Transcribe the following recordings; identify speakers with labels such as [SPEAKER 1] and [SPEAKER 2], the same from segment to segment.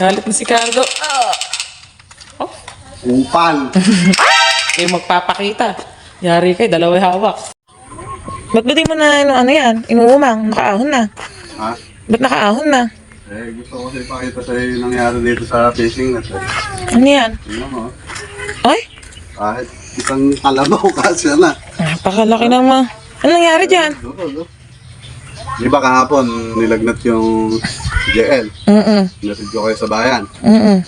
[SPEAKER 1] Galit na si Cardo. Oh,
[SPEAKER 2] Upal.
[SPEAKER 1] kayo magpapakita. Yari kay dalawa hawak. Ba't ba di mo na ano, ano yan? Inuumang, nakaahon na.
[SPEAKER 2] ha?
[SPEAKER 1] Ba't nakaahon na?
[SPEAKER 2] Eh, gusto ko kasi ipakita sa'yo yung nangyari dito sa fishing net. Eh.
[SPEAKER 1] Ano yan?
[SPEAKER 2] Tingnan mo.
[SPEAKER 1] Ay,
[SPEAKER 2] Kahit isang kalabaw kasi na.
[SPEAKER 1] napakalaki naman. Ano nangyari dyan?
[SPEAKER 2] Dito, dito. Di ba kahapon nilagnat yung JL?
[SPEAKER 1] Mm-mm,
[SPEAKER 2] Nasid ko kayo sa bayan.
[SPEAKER 1] mm-mm.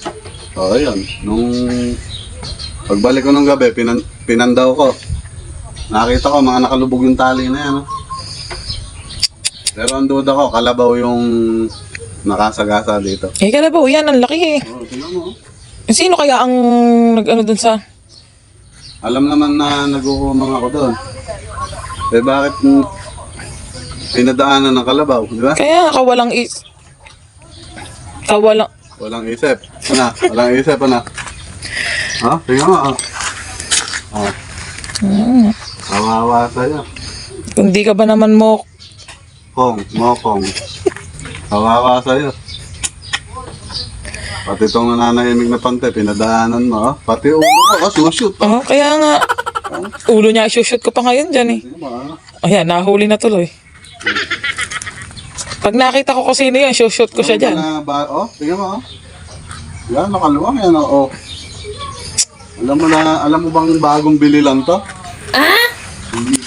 [SPEAKER 2] Oo, yun. Nung pagbalik ko ng gabi, pinan pinandaw ko. Nakita ko mga nakalubog yung tali na yan. oh. Pero ang duda ko, kalabaw yung nakasagasa dito.
[SPEAKER 1] Eh, kalabaw yan, ang laki eh.
[SPEAKER 2] Oo, tingnan mo. oh.
[SPEAKER 1] Sino kaya ang nag-ano dun sa...
[SPEAKER 2] Alam naman na nag-uumang ako doon. Eh bakit mm, pinadaanan ng kalabaw, di ba?
[SPEAKER 1] Kaya nga kawalang is... Kawalang...
[SPEAKER 2] Walang isip. Ano? Walang isip, ano? Ha? Tingnan mo, oh. Oh. Kawawa sa'yo.
[SPEAKER 1] Kung di ka ba naman mo...
[SPEAKER 2] Kong, mokong. Kawawa sa'yo. Pati itong nananahimik na pante, pinadaanan mo, oh. Pati ulo ko, oh, sushoot. Oh.
[SPEAKER 1] Oh, kaya nga... Ulo niya, isushoot ko pa ngayon dyan eh.
[SPEAKER 2] Ah.
[SPEAKER 1] Ayan, nahuli na tuloy. Pag nakita ko kung sino yan, shoot ko siya dyan.
[SPEAKER 2] Na, ba, oh, tingnan mo, oh. Yan, nakaluwang yan, oh. oh. Alam mo na, alam mo bang bagong bili lang to? Ah?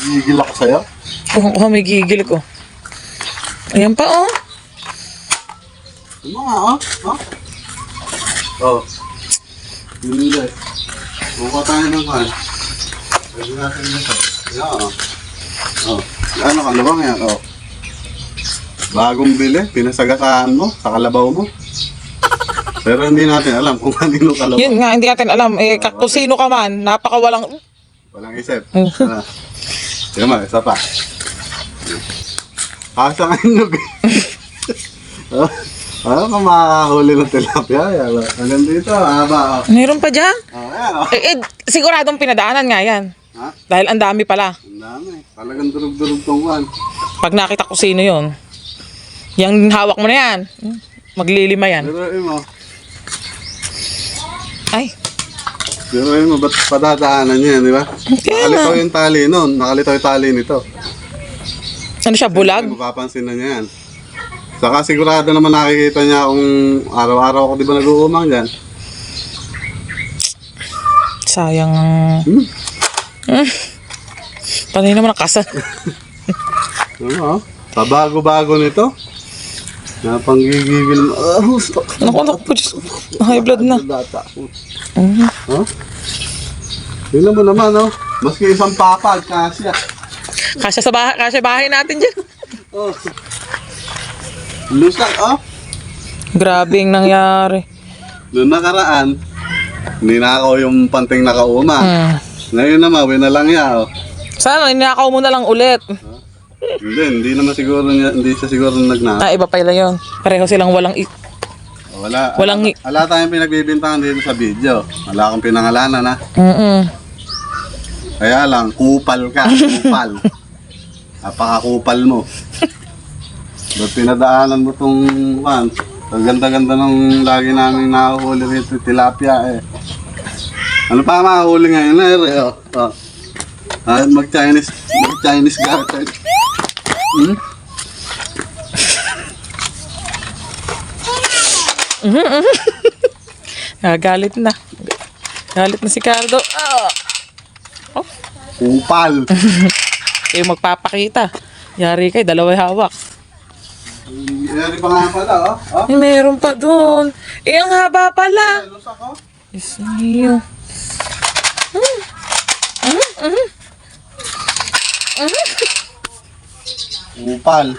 [SPEAKER 2] Gigil ako sa'yo.
[SPEAKER 1] Kung oh, may gigil ko. Ayan pa oh.
[SPEAKER 2] Ano nga, oh? Oh. Oh. Hindi. Buka tayo ng kan. Pwede natin dito. Yan, oh. Oh. Yan, nakaluwang yan, oh. Bagong bili, pinasagasaan mo sa kalabaw mo. Pero hindi natin alam kung kanino kalabaw.
[SPEAKER 1] Yun nga, hindi natin alam. Eh, ka- kung sino ka man, napakawalang...
[SPEAKER 2] Walang isip. Ah. Sige ma, isa pa. Kasa nga nyug. oh, ano ka makakahuli ng tilapia? Hanggang dito, haba. Oh.
[SPEAKER 1] Meron pa dyan?
[SPEAKER 2] Oh, yan, oh.
[SPEAKER 1] Eh, eh, siguradong pinadaanan nga yan.
[SPEAKER 2] Ha?
[SPEAKER 1] Dahil ang dami pala.
[SPEAKER 2] Ang dami. Talagang durug-durug tong one.
[SPEAKER 1] Pag nakita ko sino yon Yang hawak mo na yan. Maglilima yan.
[SPEAKER 2] Pero yun mo,
[SPEAKER 1] Ay,
[SPEAKER 2] pero yun mo, ba't padadaanan niya, di ba?
[SPEAKER 1] Kaya
[SPEAKER 2] Nakalitaw yung tali nun. Nakalitaw yung tali nito.
[SPEAKER 1] ano siya, bulag?
[SPEAKER 2] Mapapansin na niya yan. Saka sigurado naman nakikita niya kung araw-araw ako di ba nag-uumang dyan.
[SPEAKER 1] Sayang.
[SPEAKER 2] Hmm.
[SPEAKER 1] Hmm. Panay naman nakasa.
[SPEAKER 2] Ano, oh? Pabago-bago nito. Napanggigigil mo. Ah, gusto.
[SPEAKER 1] Naku, naku po, Diyos. High blood na.
[SPEAKER 2] Data.
[SPEAKER 1] Mhm.
[SPEAKER 2] Ha? Tingnan mo naman, oh. Maski isang papad, kasya.
[SPEAKER 1] Kasya sa bahay, kasya bahay natin dyan.
[SPEAKER 2] Oh. Lusak, oh.
[SPEAKER 1] Grabe yung nangyari.
[SPEAKER 2] Noong nakaraan, ninakaw yung panting nakauma.
[SPEAKER 1] Hmm.
[SPEAKER 2] Ngayon naman, winalang niya, oh.
[SPEAKER 1] Sana, inakaw mo na lang ulit.
[SPEAKER 2] Hindi, hindi naman siguro niya, hindi siya siguro nagnakaw.
[SPEAKER 1] Ah, iba pala yun. Pareho silang walang... I-
[SPEAKER 2] Wala.
[SPEAKER 1] Walang-
[SPEAKER 2] Wala tayong pinagbibintangan dito sa video. Wala akong pinangalanan, ha.
[SPEAKER 1] Mm-mm.
[SPEAKER 2] Kaya lang, kupal ka, kupal. Napakakupal mo. Ba't pinadaanan mo tong one? Ang ganda-ganda nung lagi namin nahuhuli rito, tilapia eh. Ano pa mahuli ngayon na eh? Oh, oh. Ah, mag-Chinese, mag-Chinese garter. Hmm?
[SPEAKER 1] Nagagalit na. Galit na si Cardo. Ah. Oh,
[SPEAKER 2] Kupal.
[SPEAKER 1] kayo magpapakita. Yari kay dalawa hawak.
[SPEAKER 2] Yari pa nga pala, oh. Oh,
[SPEAKER 1] Ay, meron pa doon. Eh, ang haba pala.
[SPEAKER 2] oh.
[SPEAKER 1] Diyos niyo.
[SPEAKER 2] Kupal.